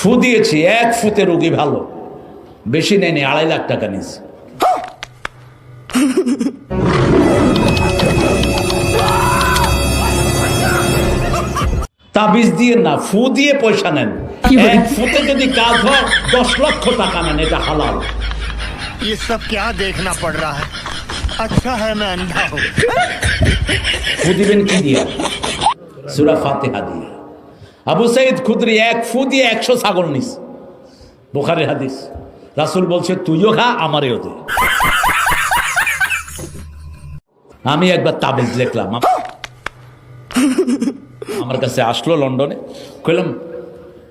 ফু দিয়েছি এক ফুতে রুগী ভালো বেশি নেয়নি আড়াই লাখ টাকা নিয়েছে তাবিজ দিয়ে না ফু দিয়ে পয়সা নেন এক ফুতে যদি কাজ হয় দশ লক্ষ টাকা নেন এটা হালাল ये सब क्या देखना पड़ रहा है अच्छा है मैं अंधा हूँ ফু দিবেন কি দিয়া সুরা ফাতেহা দিয়ে আবু সাইদ খুদরি এক ফু দিয়ে একশো ছাগল নিস। বোখারের হাদিস। রাসুল বলছে, তুইও খা, আমারও দে। আমি একবার তাবিজ দেখলাম। আমার কাছে আসলো লন্ডনে। কইলাম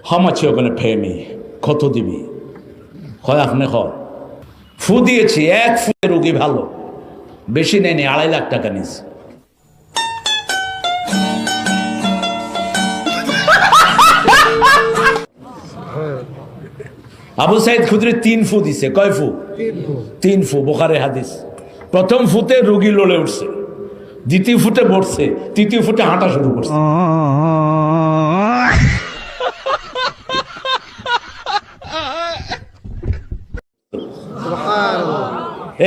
হামাছি ওখানে ফেমি, কত দিবি? হয় আপনি খ ফু দিয়েছি এক ফুতে রুগী ভালো। বেশি নেয়নি, আড়াই লাখ টাকা নিস। আবু সাইদ খুদরি তিন ফু দিছে। কয় ফু? তিন ফু। বোখারে হাদিস। প্রথম ফুতে রুগী লড়ে উঠছে। দ্বিতীয় ফুটে বসছে তৃতীয় ফুটে হাঁটা শুরু করছে।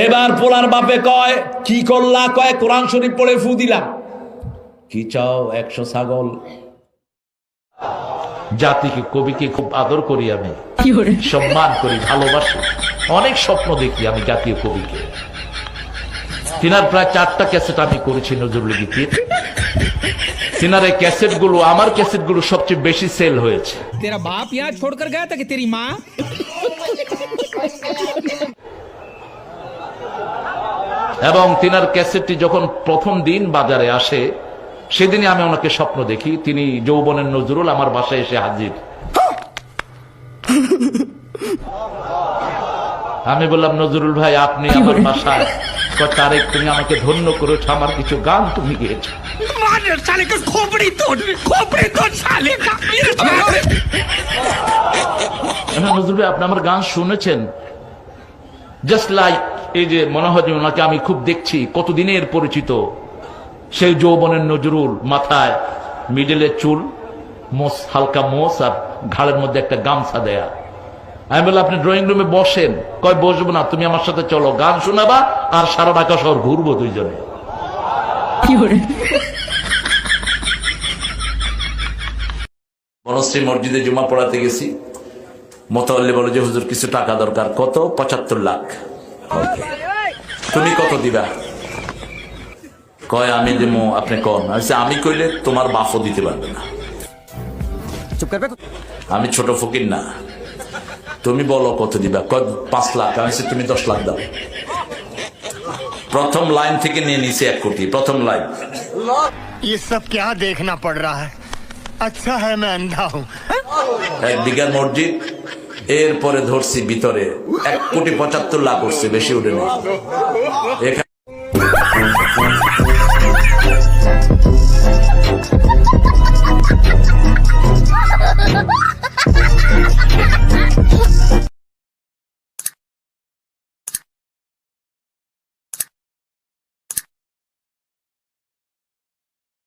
এবার পোলার বাপে কয় কি করলা? কয় কোরআন শরীফ পড়ে ফু দিলাম। কি চাও একশো ছাগল? জাতিকে কবিকে খুব আদর করি আমি। সম্মান করি ভালোবাসি। অনেক স্বপ্ন দেখি আমি জাতীয় কবিকে। তিনার প্রায় চারটা ক্যাসেট আমি করেছি নজরুল গীতির। তিনার এই ক্যাসেটগুলো আমার ক্যাসেটগুলো সবচেয়ে বেশি সেল হয়েছে। তেরা বাপ ইয়া ছোড় কর গায়া তাকে তেরি মা এবং তিনার ক্যাসেটটি যখন প্রথম দিন বাজারে আসে সেদিনই আমি ওনাকে স্বপ্ন দেখি। তিনি যৌবনের নজরুল আমার বাসায় এসে হাজির। আমি বললাম নজরুল ভাই আপনি আমার বাসায় গান শুনেছেন? জাস্ট লাইক এই যে মনে হয় যে ওনাকে আমি খুব দেখছি কতদিনের পরিচিত? সেই যৌবনের নজরুল মাথায় মিডেলের চুল মোস হালকা মোস আর ঘাড়ের মধ্যে একটা গামছা দেয়া। আমি বললাম আপনি ড্রয়িং রুমে বসেন। কয় বসবো না তুমি আমার সাথে চলো গান শোনাবা আর সারা ঢাকা শহর ঘুরবো দুইজনে। বনশ্রী মসজিদে জুমা পড়াতে গেছি। মোতাল্লি বলে যে হুজুর কিছু টাকা দরকার। কত? পঁচাত্তর লাখ। তুমি কত দিবা? কয় আমি দেবো আপনি কন আমি কইলে তোমার বাপও দিতে পারবে না। আমি ছোট ফকির না তুমি বলো কত দিবা কয় পাঁচ লাখ আমি বলছি, তুমি দশ লাখ দাও প্রথম লাইন থেকে নিয়ে নিছে এক কোটি প্রথম লাইন ये सब क्या देखना पड़ रहा है अच्छा है मैं अंधा हूँ এক বিঘার মসজিদ এরপরে ধরছি ভিতরে এক কোটি পঁচাত্তর লাখ উঠছে বেশি উঠে নেই এখানে